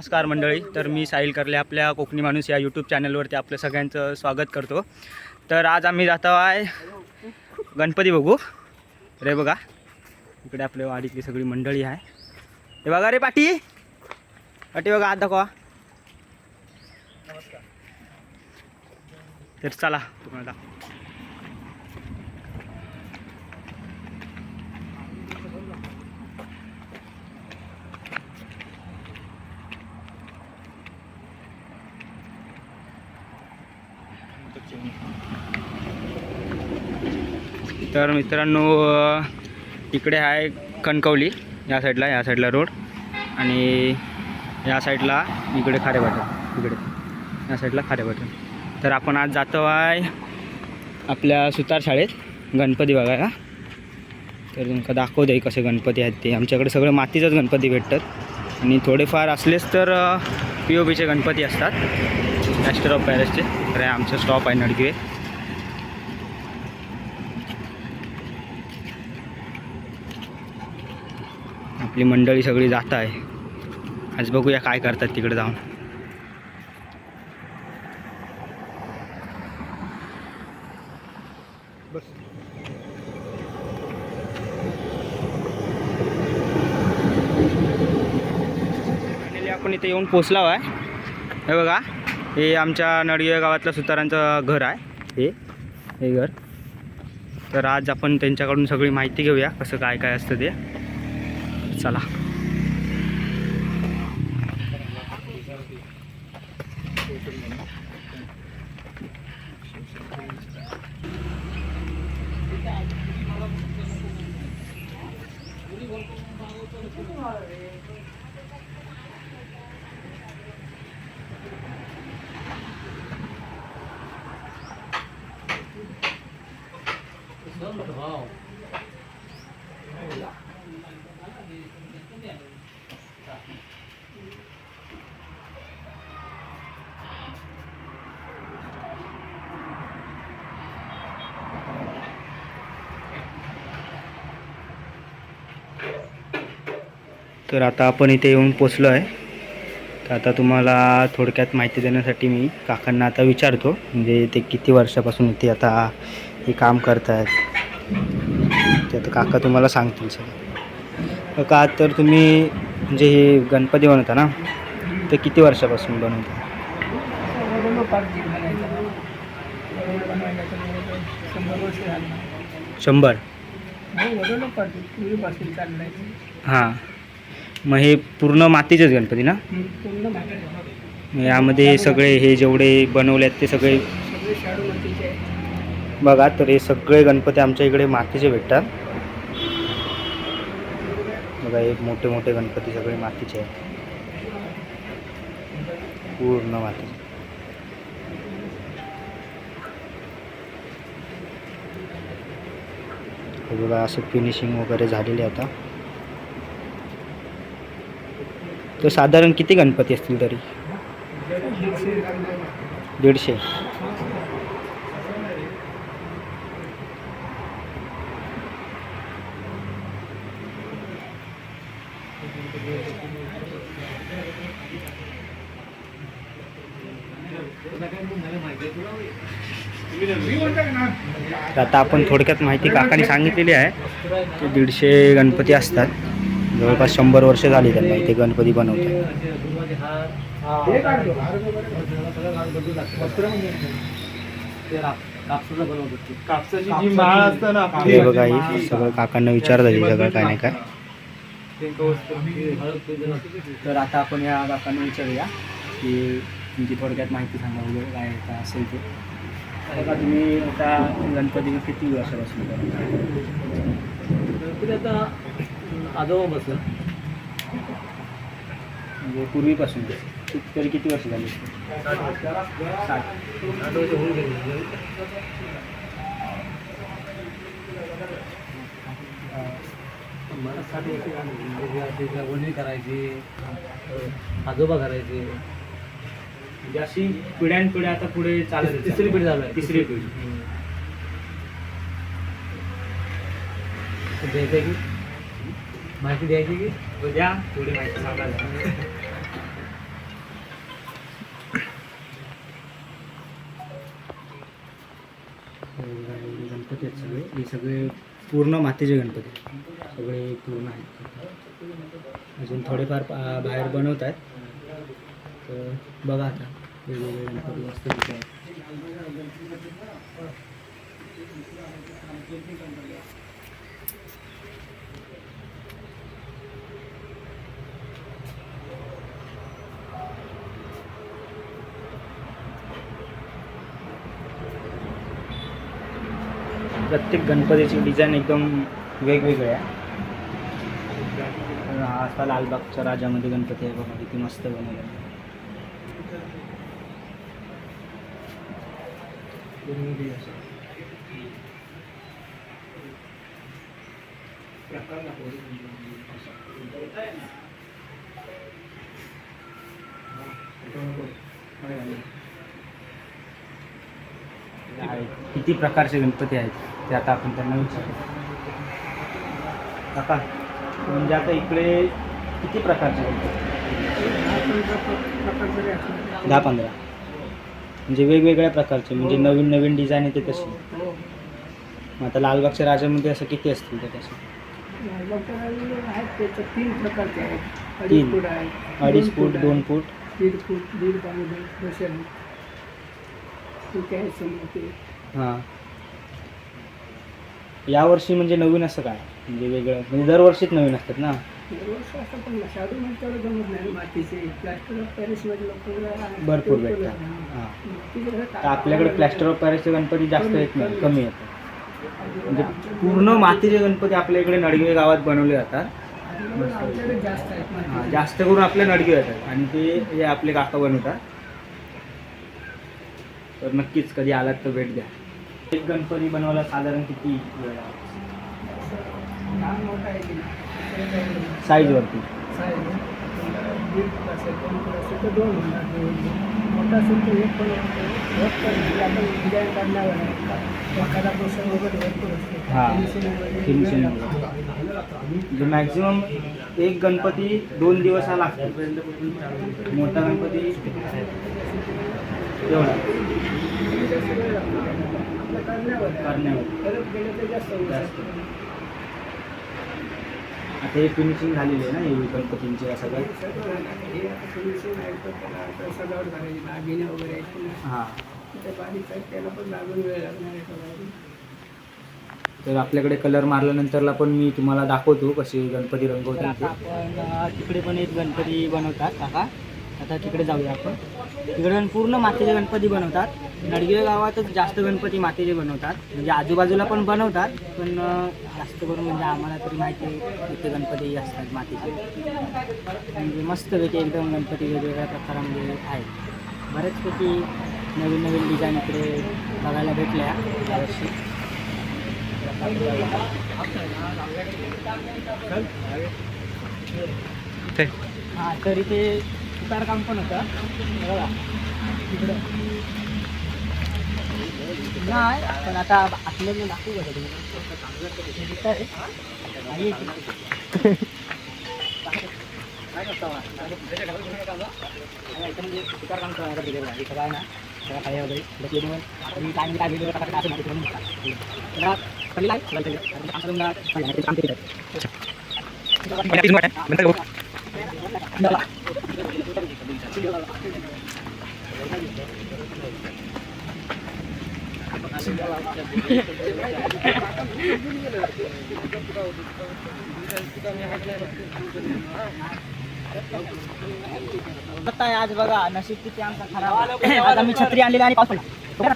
नमस्कार मंडळी. तर मी साहिल करले आपल्या कोकणी माणूस या यूट्यूब चॅनलवरती आपलं सगळ्यांचं स्वागत करतो. तर आज आम्ही जातो आहे गणपती बघू. रे बघा इकडे आपल्या वाडीतली सगळी मंडळी आहे. हे बघा रे पाटी. पाटी बघा आज दाखवा. तर चला तुम्हाला दाखवा तर मित्रांनो इकडे आहे कणकवली या साईडला या साईडला रोड. आणि या साईडला इकडे खारेपाटण इकडे. या साईडला खारेपाटण. तर आपण आज जातो आहे आपल्या सुतार शाळेत गणपती बघायला. तर तुमका दाखवते कसे गणपती आहेत ते. आमच्याकडे सगळे मातीचेच गणपती भेटतात. आणि थोडेफार असलेच तर पी ओ बीचे गणपती असतात. मॅस्टर ऑफ पॅरेसचे तर आमचं स्टॉप आहे नडगिवे आपली मंडळी सगळी जात आहे. आज बघूया काय करतात तिकडे जाऊन. आपण इथे येऊन पोचलो आहे. हे बघा. हे आमच्या नडिय गावातल्या सुतारांचं घर आहे. हे हे घर. तर आज आपण त्यांच्याकडून सगळी माहिती घेऊया कसं काय काय असतं ते. चला. तर आता आपण इथे येऊन पोचलो आहे. तर आता तुम्हाला थोडक्यात माहिती देण्यासाठी मी काकांना आता विचारतो म्हणजे ते किती वर्षापासून इथे आता हे काम करत आहेत ते आता काका तुम्हाला सांगतील सगळं. का तर तुम्ही म्हणजे हे गणपती बनवता ना ते किती वर्षापासून बनवता? शंभर. हां. मग हे पूर्ण मातीचेच गणपती ना? यामध्ये सगळे हे जेवढे बनवले आहेत ते सगळे बघा तर हे सगळे गणपती आमच्या इकडे मातीचे भेटतात. बघा हे मोठे मोठे गणपती सगळे मातीचे आहेत. पूर्ण मातीचे बघा असं फिनिशिंग वगैरे झालेले आता. तर साधारण किती गणपती असतील तरी? दीडशे. आता आपण थोडक्यात माहिती काकाने सांगितलेली आहे की दीडशे गणपती असतात. जवळपास शंभर वर्ष झाली त्यांना इथे गणपती बनवतात कापसाची जी माळ असतं ना आपली. हे बघा ही सगळं काकांना विचारता येईल सगळं काय नाही काय. तर आता आपण या काकांना विचारूया की तुमची थोडक्यात माहिती सांगा वगैरे काय काय असेल ते. बघा तुम्ही आता गणपती किती वर्षापासून? आता आजोबा बस म्हणजे पूर्वीपासून. तरी किती वर्ष झाली? साठ. मला साठ वर्ष वडील करायची आजोबा करायचे. म्हणजे अशी पिढ्यानपिढ्या आता पुढे चालत. तिसरी पिढी झालं तिसरी पिढी. की? माहिती द्यायची की? उद्या थोडी माहिती सांगायला. गणपती आहेत सगळे हे सगळे पूर्ण मातीचे गणपती. सगळे पूर्ण आहेत. अजून थोडेफार बाहेर बनवत आहेत. तर बघा आता वेगवेगळे गणपती मस्त तिथे आहेत. प्रत्येक गणपतीची डिझाईन एकदम वेगवेगळी आहे हा असा लालबागच्या राजामध्ये गणपती आहे बघा किती मस्त बनवलेला आहे. किती प्रकारचे गणपती आहेत ते आता आपण त्यांना विचारू. काका म्हणजे आता इकडे किती प्रकारचे गणपती दहा पंधरा. म्हणजे वेगवेगळ्या प्रकारचे म्हणजे नवीन नवीन डिझाईन येते तशी. मग आता लालबागच्या राजामध्ये असं किती असतील ते तसे? तीन प्रकारचे आहेत. तीन. अडीच फूट दोन फूट दीड फूट दीड हां. यावर्षी म्हणजे नवीन असं काय? म्हणजे वेगळं. म्हणजे दरवर्षीच नवीन असतात ना? दरवर्षी असं पण शाडू म्हणतो जमत नाही मातीचे. प्लास्टर ऑफ पॅरिसमध्ये लोक भरपूर भेटतात. हां. तर आपल्याकडे प्लॅस्टर ऑफ पॅरिसचे गणपती जास्त येत नाही. कमी. येतात. म्हणजे पूर्ण मातीचे गणपती आपल्या इकडे नडगे गावात बनवले जातात. जास्त हां करून आपल्या नडगे येतात. आणि ते हे आपले काका बनवतात. तर नक्कीच कधी आलात तर भेट द्या. एक गणपती बनवायला साधारण किती वेळ साईजवरती साईज दोन मोठा असेल तर एक पण आपण डिझाईन काढण्यावर एखादा वगैरे. भरपूर हां. मॅक्झिमम एक गणपती दोन दिवस हा लागतो. मोठा गणपती एवढा. आता हे फिनिशिंग झालेली आहे ना हे गणपतींची या सगळं. हे तर आपल्याकडे कलर मारल्यानंतरला पण मी तुम्हाला दाखवतो कसे गणपती रंगवतात. आपण तिकडे पण एक गणपती बनवतात काका आता तिकडे जाऊया आपण. तिकडे पूर्ण मातीचे गणपती बनवतात. नडगे गावातच जास्त गणपती मातीचे बनवतात. म्हणजे आजूबाजूला पण बनवतात पण जास्त करून म्हणजे आम्हाला तरी माहिती आहे इथे गणपती असतात मातीचे. म्हणजे मस्तपैकी एकदम गणपती वेगवेगळ्या प्रकारामध्ये आहेत. बऱ्याचपैकी नवीन नवीन डिझाईन इकडे बघायला भेटल्या. यावर्षी. हां तर इथे काम पण होतं हे बघा इकडं नाही पण आता आपल्याला दाखवू का तुम्ही दिसतं आहे? आहे इथे. काय करतो हा? इथं म्हणजे सुतारकाम करण्यासाठी दिलेलं आहे. इथं काय ना सगळं काही वगैरे बसले म्हणून आणि काय म्हणजे काय वेगवेगळ्या प्रकारचे असं माहिती करून घेतात. त्याला कमी आहे, सगळं त्याचं. आणि आमचं तुम्हाला सांगितलं, ते काम केलं आता आहे आज बघा नशीब किती आमचा खराब आता मी छत्री आणलेली आणि पाऊस पडला.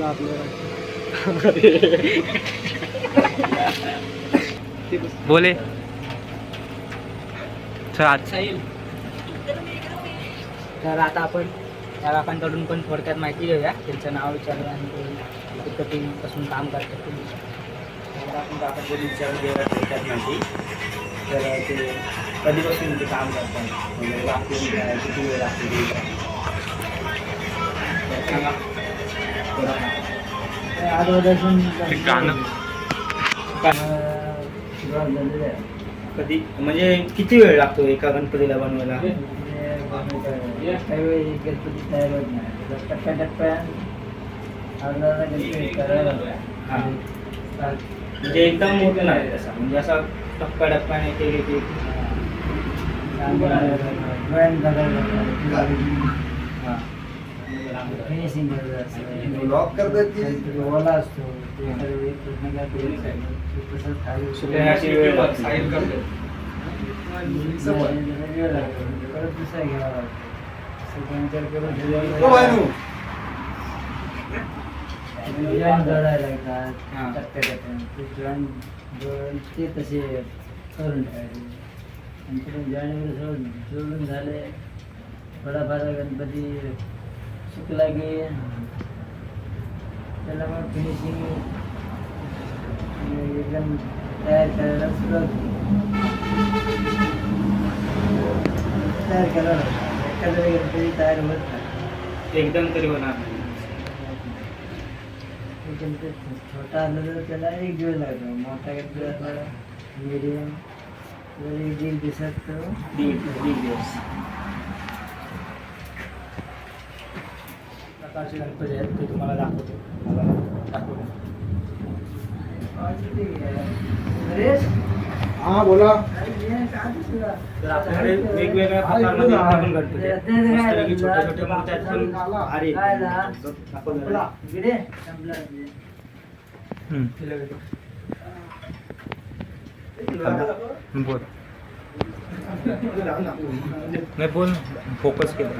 बघा ना. बोले। चल आज। तर आता आपण त्या काकांकडून पण थोडक्यात माहिती घेऊया. त्यांचं नाव विचारूया आणि ते कुठं काम करतात ते तर आपण काकांकडून विचारून घेऊया थोडक्यात माहिती. तर ते कधीपासून ते काम करतात? म्हणजे वापरून काय, किती वेळ लागते? सांगा. कधी म्हणजे किती वेळ लागतो एका गणपतीला बनवायला हा. म्हणजे एकदम मोठं नाही तसा म्हणजे असा टप्प्या टप्प्याने ड्रॉइंग करायला हा. फिनिशिंग Lock करतात की? ओला असतो परत दुसरा घ्यावा लागतो हो. जॉईन जोडायला हा. लागतात टप्प्याटप्प्याने जॉईन जोडून ते तसे करून ठेवायचे आणि तिकडून जॉईन वगैरे जोडून झाले थोडाफार गणपती सुकला की त्याला मग फिनिशिंग एकदम तयार करायला सुरुवात तयार करायला लागतं. एखाद्या गणपती तयार होत नाही. एकदम तरी होणार गणपती छोटा असला तर त्याला एक दिवस लागतो. मोठा गणपती असला मिडियम एक दीड दिवसात तो दीड दीड दिवस. प्रकारचे गणपती आहेत ते तुम्हाला दाखवतो. हा बोला? तर आपल्याकडे वेगवेगळ्या प्रकारमध्ये पण गणपती आहेत. मस्तपैकी छोट्या छोट्या मूर्त्या आहेत पण भारी आहेत. बोल. नाही बोल फोकस केलं.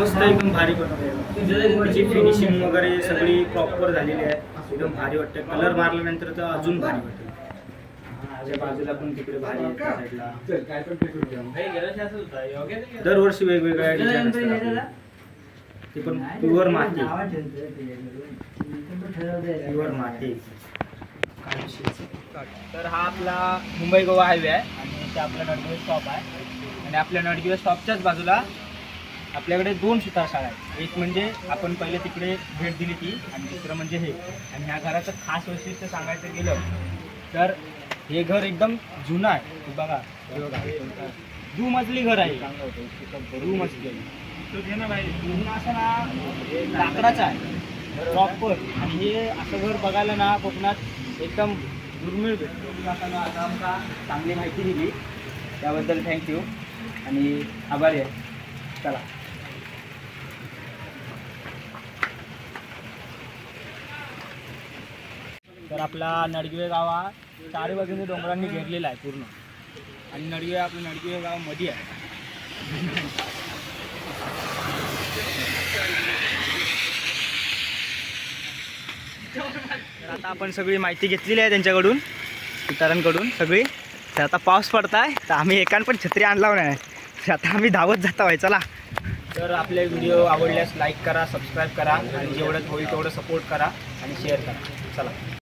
मस्त एकदम भारी बनवली फिनिशिंग वगैरे सगळी प्रॉपर झालेली आहे. एकदम भारी वाटते कलर मारल्यानंतर तर अजून भारी वाटते बाजूला पण तिकडे भारी दरवर्षी वेगवेगळ्या डिझाईन असतात आपल्या. ते पण प्युअर माती. प्युअर माती. तर हा आपला मुंबई गोवा हायवे आहे आणि ते आपला नडगिवे स्टॉप आहे. आणि आपल्या नडगिवे स्टॉपच्याच बाजूला आपल्याकडे दोन सुतारशाळा आहेत. एक म्हणजे आपण पहिले तिकडे भेट दिली ती आणि दुसरं म्हणजे हे. आणि ह्या घराचं खास वैशिष्ट्य सांगायचं गेलं तर हे घर एकदम जुनं आहे. हे बघा दू मजली घर आहे. दू मजली जुनं असं ना लाकडाचं आहे. प्रॉपर आणि हे असं घर बघायला ना कोकणात एकदम दुर्मिळ भेटतो. आता आमका चांगली माहिती दिली. त्याबद्दल थँक्यू आणि आभारी आहे. चला. तर आपला नडगिवे गाव हा चारी बाजूने डोंगरांनी घेरलेला आहे पूर्ण. आणि नडगिवे आपलं नडगिवे गावमध्ये आहे. तर आता आपण सगळी माहिती घेतलेली आहे त्यांच्याकडून इतरांकडून सगळी. तर आता पाऊस पडताय तर आम्ही एकान पण छत्री आणला नाही. तर आता आम्ही धावत जाता आहे चला. तर आपले व्हिडिओ आवडल्यास लाईक करा सबस्क्राईब करा आणि जेवढं होईल तेवढं सपोर्ट करा आणि शेअर करा. चला.